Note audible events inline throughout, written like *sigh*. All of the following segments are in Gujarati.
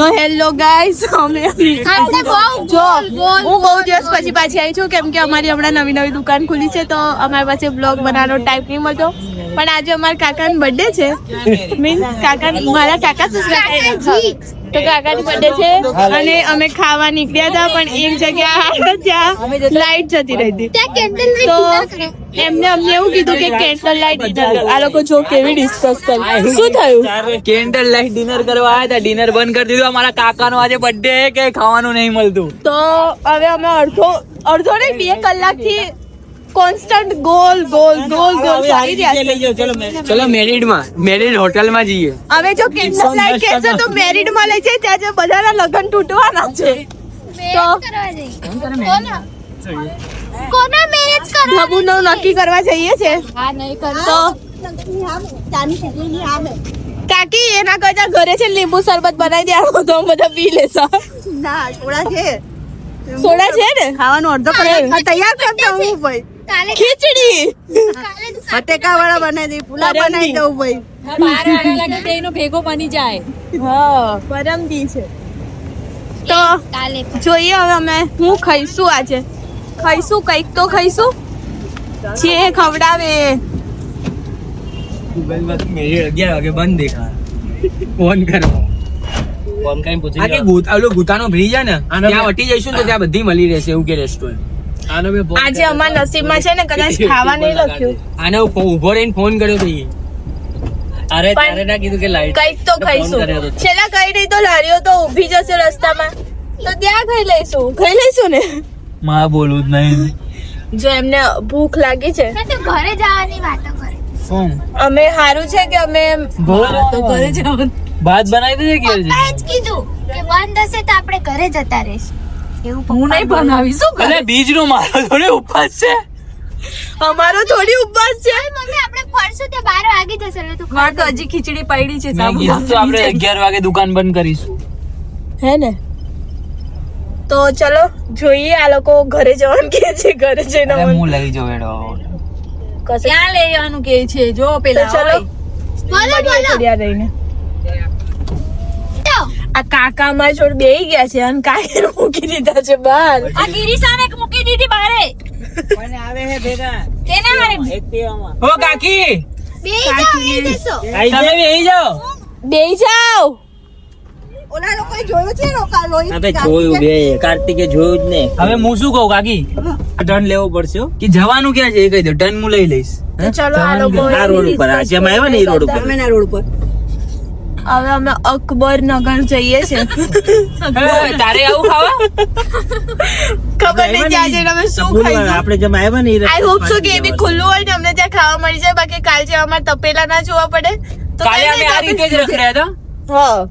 તો હેલો ગાઈસ અમે જો હું બહુ દિવસ પછી પાછી આવી છું કેમ કે અમારી હમણાં નવી નવી દુકાન ખુલી છે તો અમારી પાસે બ્લોગ બનાવવાનો ટાઈમ નહીં મળતો. પણ આજે અમારા કાકાનો બર્થડે છે. મીન્સ કાકા મારા કાકા સસરા તો કાકાની બર્થડે છે અને અમે ખાવા નીકળ્યા હતા પણ એક જગ્યા ત્યાં લાઈટ જતી રહી હતી. તો એમને અમને એવું કીધું કે કેન્ડલ લાઈટ આ લોકો જો કેવી ડિસ્કસ કરી. શું થયું? કેન્ડલ લાઈટ ડિનર કરવા આવ્યા હતા. ડિનર બંધ કરી દીધું. અમારા કાકાનો આજે બર્થડે કે ખાવાનું નહીં મળતું. તો હવે અમે અડધો અડધો નહીં બે કલાકથી constant goal goal goal goal ચાલી રહ્યા છે. ચલો મેરિડમાં મેરિડ હોટેલમાં જઈએ. હવે જો કેન્ડલ લાઈટ છે તો મેરિડમાં લઈ જાય ત્યાં જે બધાના લગ્ન તૂટવાના છે. તો કોના મેરેજ કરવા બાબુ નું નક્કી કરવા જઈએ છે. હા નહીં કરતો કાકી એના કરતા ઘરે છે લીંબુ શરબત બનાવી દેવાનો તો અમે બધા પી લેશો. ના સોડા છે. સોડા છે ને? ખાવાનું અડધો કલાક તૈયાર કરતા હું ભાઈ. ખીચડી. કાલે તો બટેકા વાળા બનાવી દઈ પુલા બનાવી દઉં ભાઈ હા પરમદી છે. તો કાલે જોઈએ હવે અમે હું ખાઈશું આજે. ખાઈશું કંઈક તો ખાઈશું. જે ખવડાવે. વાગે બંધ દેખા ફોન કરો આ કે ગુત- ગોતાનો બ્રિજ છે ને ત્યાં વટી જઈશું તો ત્યાં બધી મળી રહેશે એવું કે રેસ્ટોરન્ટ આજે અમારા નસીબમાં છે ને *laughs* કદાચ ખાવા નહીં લખ્યું આને હું ઊભો રહીને ફોન કર્યો તો અરે તારે ના કીધું કે લાઈટ કંઈક તો ખાઈશું. છેલ્લા કઈ નહીં તો લારીઓ તો ઊભી જશે રસ્તામાં. તો ત્યાં ખાઈ લઈશું. ખાઈ લઈશું ને? માં બોલું જ નહીં. જો એમને ભૂખ લાગી છે. તો ઘરે જવાની વાતો કરે. ફોન અમે સારું છે કે અમે ભાત બનાવી દેજે કે કીધું કે બંધ હશે તો આપણે ઘરે જતા રહીશું. હું નહીં બનાવીશું કરે? બીજ નો મારો થોડી ઉપવાસ છે. અમારો થોડી ઉપવાસ છે. મમ્મી આપણે પડશું તે બાર વાગી જશે એટલે તું મારે તો હજી ખીચડી પડી છે સાબુ તો આપણે અગિયાર વાગે દુકાન બંધ કરીશું. હે ને? તો ચલો જોઈએ આ લોકો ઘરે જવાનું કે છે ઘરે જઈને હું લઈ જાઉં એડો. કશે ક્યાં લઈ જવાનું કે છે? જો પેલા ચલો. બોલો બોલો. આ કાકા માં છોડ બે ગયા છે અને કાયર મૂકી દીધા છે બહાર. આ ગિરીશાને મૂકી દીધી બારે. કેના મારે? ઓ કાકી! બે જાઓ એ દેશો તમે બે જાઓ. બેહી જાઓ. ઓલા લોકોએ જોયું છે બે કાર્તિકે જોયું જ ને. હવે હું શું કહું કાકી? ટર્ન લેવો પડશે કે જવાનું ક્યાં છે એ કહી દો. ટર્ન હું લઈ લઈશ. ચાલો આ લોકો આ રોડ ઉપર આ જેમ આવ્યો ને એ રોડ ઉપર સામેના રોડ પર હવે અમે અકબર નગર જઈએ છે તારે આવું ખાવા? ખબર નહીં ત્યાં જઈને અમે શું ખાઈશું. આપણે જેમ આવ્યા ને આઈ હોપ સો કે એ બી ખુલ્લું હોય ને અમને ત્યાં ખાવા મળી જાય બાકી કાલ જે અમારે તપેલા ના જોવા પડે તો કાલે અમે આ રીતે જ રખડ્યા હતા? હા.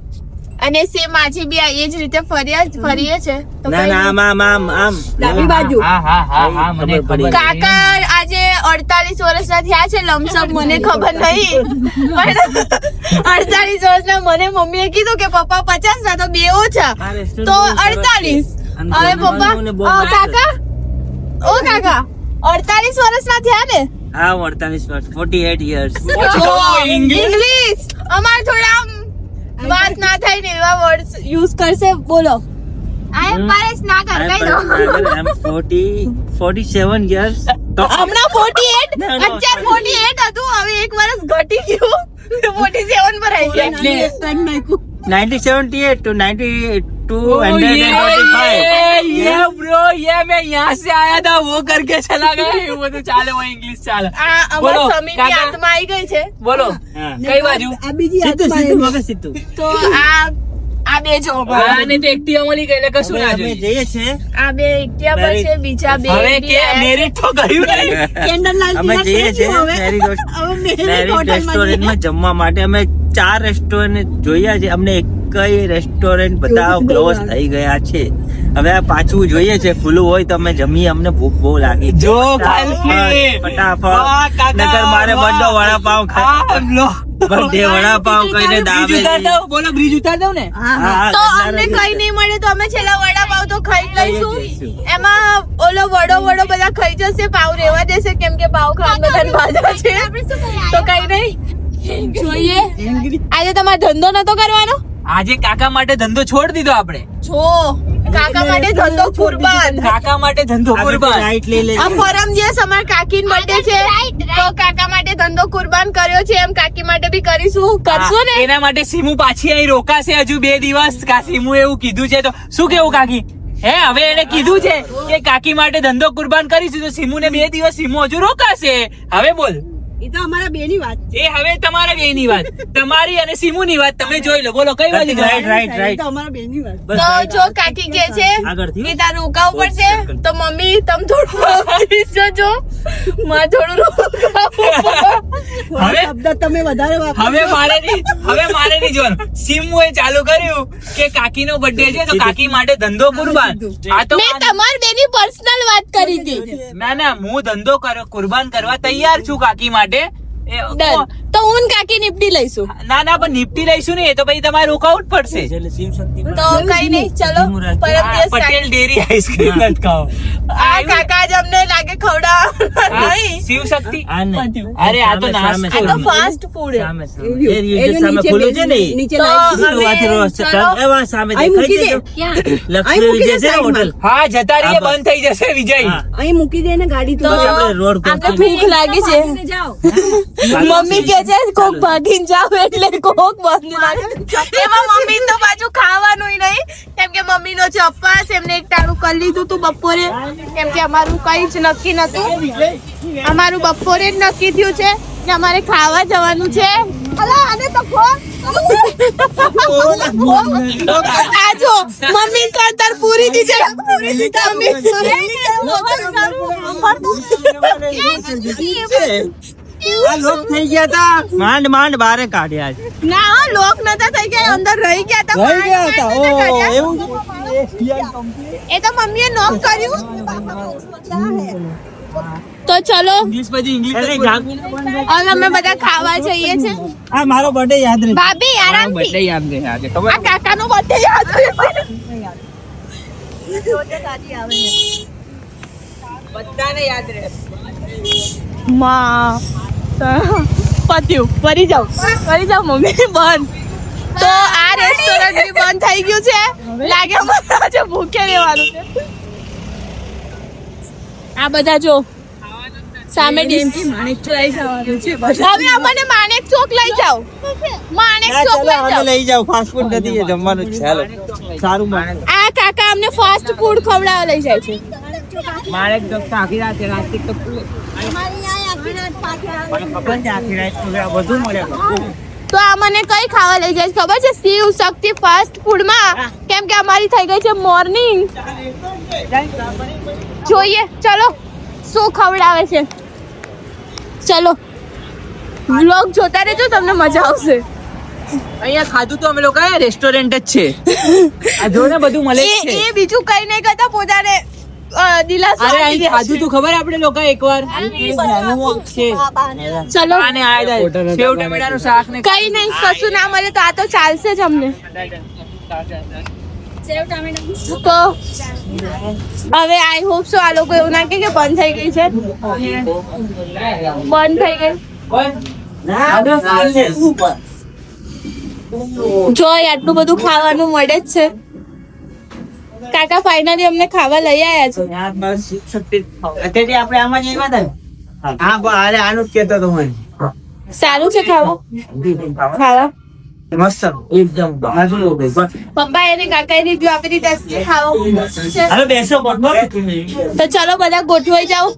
અને સેમ આજે બી એ જ રીતે ફર્યા ફરીએ છે. ના ના આમ આમ આમ આમ. ડાબી બાજુ. હા હા હા હા મને ખબર પડી. કાકા આજે અડતાલીસ વર્ષના થયા છે લમસમ મને ખબર નહીં. પણ અડતાલીસ વર્ષના મને મમ્મીએ કીધું કે પપ્પા પચાસ ના તો બે ઓછા. તો બહુ સરસ અડતાલીસ. છે. અને હવે પપ્પા આવે. કાકા? ઓ કાકા અડતાલીસ વર્ષના થયા ને? હા અડતાલીસ વર્ષ ફોર્ટી એટ યર્સ ઇંગ્લિશ અમાર થોડા વાત ના થાય ને એવા વર્ડ્સ યુઝ કરશે બોલો. આઈ એમ પારેશ ના કર કહી દો આઈ એમ 40 47 યર્સ હમણાં 48 અત્યાર 48 હતું હવે એક વર્ષ ઘટી ગયું. 47 પર આવી ગયા. 97 to 98 આ બે જો પર છે બીજા બે કે *laughs* *laughs* મેરિટ *laughs* જમવા માટે અમે ચાર રેસ્ટોરન્ટ જોયા છે. અમને એક એકય રેસ્ટોરન્ટ બધા ક્લોઝ થઈ ગયા છે? હવે આ પાછું જોઈએ છે ખુલ્લું હોય તો અમે જમીએ અમને ભૂખ બહુ લાગી જો ફટાફટ, નકર મારે બધો વડાપાવ ખા બર્થડે વડાપાવ. ઉતાર દઉં બોલો બ્રિજ ઉતાર દઉં ને? તો અમને કઈ નહીં મળે તો અમે છેલ્લા વડાપાવ તો ખાઈ લઈશું. એમાં ઓલો વડો વડો બધા ખાઈ જશે પાવ રેવા દેશે કેમ કે પાવ ખાવા બધા બાધા છે? તો કઈ નહીં. જોઈએ. આજે તમારો ધંધો નતો કરવાનો? આજે કાકા માટે ધંધો છોડી દીધો આપણે. છો. કાકા માટે ધંધો કુરબાન. કાકા માટે ધંધો કુરબાન. આ પરમ દિવસ અમાર કાકીન બર્થડે છે. તો કાકા માટે ધંધો કુરબાન કર્યો છે. એમ કાકી માટે બી કરીશું. કરશું ને? એના માટે સીમુ પાછી અહીં રોકાશે હજુ બે દિવસ. કા સીમુ એવું કીધું છે તો શું કેવું કાકી? હે હવે એને કીધું છે કે કાકી માટે ધંધો કુરબાન કરીશું. તો સીમુ ને બે દિવસ સીમુ હજુ રોકાશે. હવે બોલ. એ તો અમારા બેની વાત. એ હવે તમારા બે ની વાત. તમારી અને સીમુ ની વાત. તમે જોઈ લો. બોલો કઈ વાત રાઈટ રાઈટ રાઈટ. તો અમારા બેની વાત. તો જો કાકી કે છે કે તાર રોકાવું પડશે તો મમ્મી તમ થોડું જજો. માં થોડું હવે શબ્દ તમે વધારે વાપરો. હવે મારે નહીં હવે મારે ની જોવાનું. સીમુ એ ચાલુ કર્યું કે કાકી નો બર્થડે છે તો કાકી માટે ધંધો કુરબાન. આ તો મેં તમાર બેની પર્સનલ વાત કરી હતી. ના ના હું ધંધો કર- કુરબાન કરવા તૈયાર છું કાકી માટે. એ ડન. તો હું કાકી નિપટી લઈશું. ના ના પણ નિપટી લઈશું ને એ તો પછી તમારે રોકાવું જ પડશે. તો કઈ નહીં ચલો. પટેલ ડેરી આઈસ્ક્રીમ નથી ખાઓ આ કાકા જ અમને લાગે ખવડા નહીં શિવ શક્તિ અરે આ તો નાસ્તો. આ તો ફાસ્ટ ફૂડ એનું નીચે બેસી- નીચે લાઈટ લાઈટ એ વા સામે મૂકી દે. લક્ષ્મી મૂકી છે હોટલ? હા જતા રહીએ બંધ થઈ જશે વિજય. અહીં મૂકી દે ને ગાડી તો. તું આપણે ભૂખ લાગે છે. મમ્મી કે છે કોક ભાગીને જાવ એટલે કોક બંધ લાગે એમાં મમ્મી તો પાછું ખાવાનું નહીં. કેમ કે મમ્મી નો છે અપવાસ એમને એક ટાણું કરી લીધું તું બપોરે. કેમ કે અમારું કઈ જ નક્કી નતું અમારું બપોરે જ નક્કી થયું છે કે અમારે ખાવા જવાનું છે અલા આને તો આ જો મમ્મી માંડ માંડ બારે કાઢ્યા છે. ના હો, લોક નતા થઈ ગયા અંદર રહી ગયા હતા રહી ગયા હતા. પાણી નતા ઓહ, કાઢ્યા. એવું? એ તો મમ્મીએ નોક કર્યું. તો ચલો. ઇંગ્લિશ પછી ઇંગ્લિશ હવે અમે બધા ખાવા જઈએ છે. આ મારો બર્થડે યાદ રહે ભાભી આરામથી. યાદ રહે આજે. આ કાકાનો બર્થડે યાદ રહેશે. માં. પત્યું ફરી જાવ ફરી જાવ મમ્મી બંધ. તો આ રેસ્ટોરન્ટ બી બંધ થઈ ગયું છે. લાગે મને આજે ભૂખે રહેવાનું છે. આ બધા જો સામે ડીશ હવે અમને માણેક ચોક લઈ જાઓ. માણેક ચોક લઈ જાઓ. લઈ જાઓ. ફાસ્ટ ફૂડ નથી જમવાનું ચાલો સારું માણેક. આ કાકા અમને ફાસ્ટ ફૂડ ખવડાવવા લઈ જાય છે. માણેક તો આખી રાત રાતે તો આખી રાત બધું મળે તો આ મને કઈ ખાવા લઈ જાય ખબર છે? શિવ શક્તિ ફાસ્ટ ફૂડમાં કેમ કે અમારી થઈ ગઈ છે મોર્નિંગ જોઈએ ચલો. શું ખવડાવે છે? ચલો. વ્લોગ જોતા રહેજો તમને મજા આવશે. અહીંયા ખાધું તો અમે લોકો રેસ્ટોરન્ટ જ છે. *laughs* આ જો ને બધું મળે એ છે. એ બીજું કઈ નહીં કરતા પોતાને દિલાસો અરે આઈ અહીં દે ખાધું તું ખબર આપણે લોકો એકવાર? છે. ચલો. આને આ સેવ ટમેટાનું શાક ને કઈ નહીં કશું ના મળે તો આ તો ચાલશે જ અમને. તો હવે આઈ હોપ સો આ લોકો એવું ના કે બંધ થઈ ગઈ છે. બંધ થઈ ગઈ. જો આટલું બધું ખાવાનું મળે જ છે. કાકા ફાઇનલી અમને ખાવા લઈ આવ્યા છે. અત્યારે આપણે આમાં જ આવ્યા હતા હા. અરે આનું જ કહેતો તો મને. સારું છે ખાવા. ખાવા? મસ્ત એકદમ પપ્પા એને કાકા રિવ્યુ આપી દીધા હવે બેસો તો ચાલો બધા ગોઠવાઈ જાઓ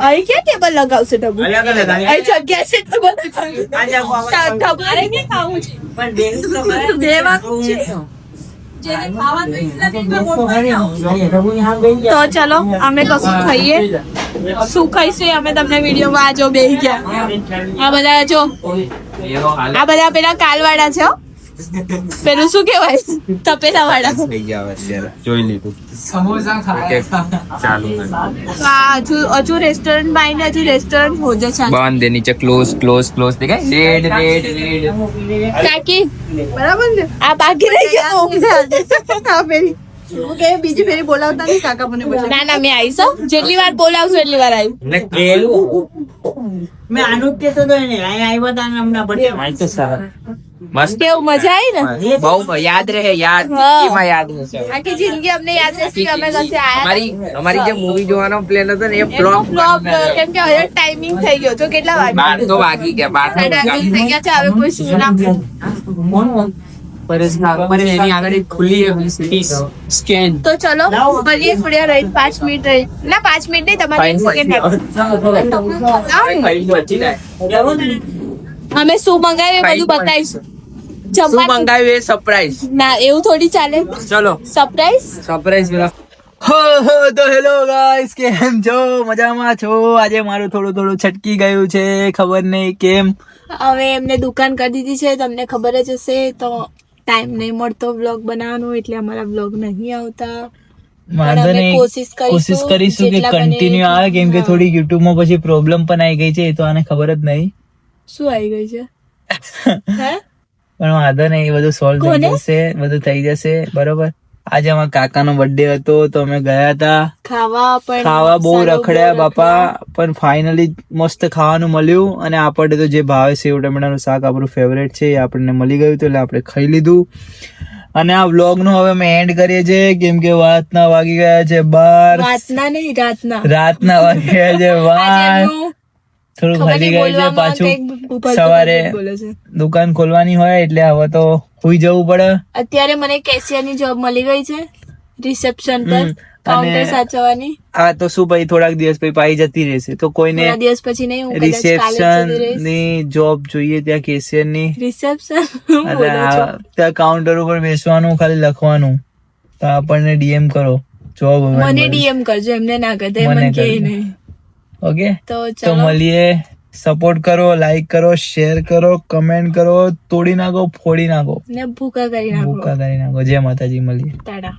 અહીં ક્યાં ટેબલ લગાવશે. અહીં જગ્યા છે ટેબલ ખાવું તો ચલો અમે કશું ખાઈએ. શું ખાઈશું અમે તમને વિડીયોમાં માં જો બે ગયા. આ બધા જો. આ બધા પેલા કાલવાળા છે હો. પેલું શું કેવાય તપેલા વાળા થઈ ગયા અત્યારે જોઈ લીધું સમોસા ખાવા ચાલુ હજુ હજુ રેસ્ટોરન્ટ બાઈને હજુ રેસ્ટોરન્ટ હો જ છે બંધ દે નીચે ક્લોઝ ક્લોઝ ક્લોઝ દેખાય રેડ રેડ રેડ કાકી બરાબર ને આ બાકી રહી ગયા ઊંઘા પેલી બીજી ફેરી બોલાવતા નહીં ના ના મેં આવીશ જેટલી વાર બોલાવશો એટલી વાર આવ્યું મેં આનું કેતો હતો ને આવ્યો હતા હમણાં પડે મસ્ત. કેવું મજા આવી ને? બહુ યાદ રહે યાદ. એમાં યાદ રહેશે. આખી જિંદગી અમને યાદ રહેશે કે અમે કશે આયા અમારી અમારી જે મૂવી જોવાનો પ્લાન હતો ને એ ફ્લોપ ફ્લોપ કેમ કે હવે ટાઈમિંગ થઈ ગયો તો કેટલા વાગે? બાર તો વાગી ગયા બાર તો સાડા થઈ ગયા છે હવે કોઈ શું ના એની આગળ એક ખુલ્લી સ્કેન. તો ચલો મળીએ થોડી રહી પાંચ મિનિટ રહી. ના પાંચ મિનિટ નહીં તમારે સેકન્ડ અમે શું મંગાવ્યું બધું બતાવીશું. શું મંગાવ્યું એ સરપ્રાઈઝ ના એવું થોડી ચાલે. ચલો. સરપ્રાઈઝ સરપ્રાઈઝ પેલા. તો હેલો ગાઈસ કેમ છો? મજામાં છો? આજે મારું થોડું થોડું છટકી ગયું છે ખબર નહીં કેમ. હવે એમને દુકાન કરી દીધી છે તમને ખબર જ હશે તો ટાઈમ નહીં મળતો બ્લોગ બનાવવાનો એટલે અમારા બ્લોગ નહીં આવતા. વાંધો નહીં. કોશિશ કરીશું, કોશિશ કરીશું કે કન્ટિન્યુ આવે કેમ કે થોડી યુટ્યુબમાં પછી પ્રોબ્લેમ પણ આવી ગઈ છે એ તો આને ખબર જ નહીં. શું આવી ગઈ છે? *laughs* હે? પણ વાંધો નહીં બધું સોલ્વ થઈ જશે બધું થઈ જશે બરોબર? આજે અમારા કાકાનો બર્થડે હતો તો અમે ગયા હતા ખાવા પણ ખાવા બહુ રખડ્યા બાપા પણ ફાઇનલી મસ્ત ખાવાનું મળ્યું અને આપણને તો જે ભાવે સેવ ટમેટાનું શાક આપણું ફેવરેટ છે એ આપણને મળી ગયું હતું એટલે આપણે ખાઈ લીધું. અને આ વ્લોગનું હવે અમે એન્ડ કરીએ છીએ કેમ કે વાતના વાગી ગયા છે બાર. રાતના નહીં રાતના. રાતના વાગી ગયા છે બાર. થોડું હલી ગયું છે પાછું સવારે. દુકાન ખોલવાની હોય એટલે હવે તો સુઈ જવું પડે. અત્યારે મને કેશિયરની જોબ મળી ગઈ છે રિસેપ્શન પર કાઉન્ટર સાચવવાની. આ તો શું ભાઈ થોડાક દિવસ પછી પાઈ જતી રહેશે. તો કોઈને દિવસ પછી નહીં રિસેપ્શનની જોબ જોઈએ ત્યાં કેશિયરની. રિસેપ્શન ત્યાં કાઉન્ટર ઉપર બેસવાનું ખાલી લખવાનું. તો આપણને ડીએમ કરો. જોબ મને ડીએમ કરજો એમને ના કરતા મને કે નહીં. ઓકે તો મળીએ. સપોર્ટ કરો લાઈક કરો શેર કરો કમેન્ટ કરો તોડી નાખો ફોડી નાખો. ને ભૂકા કરી નાખો. ભૂકા કરી નાખો. જય માતાજી મળીએ. ટાટા.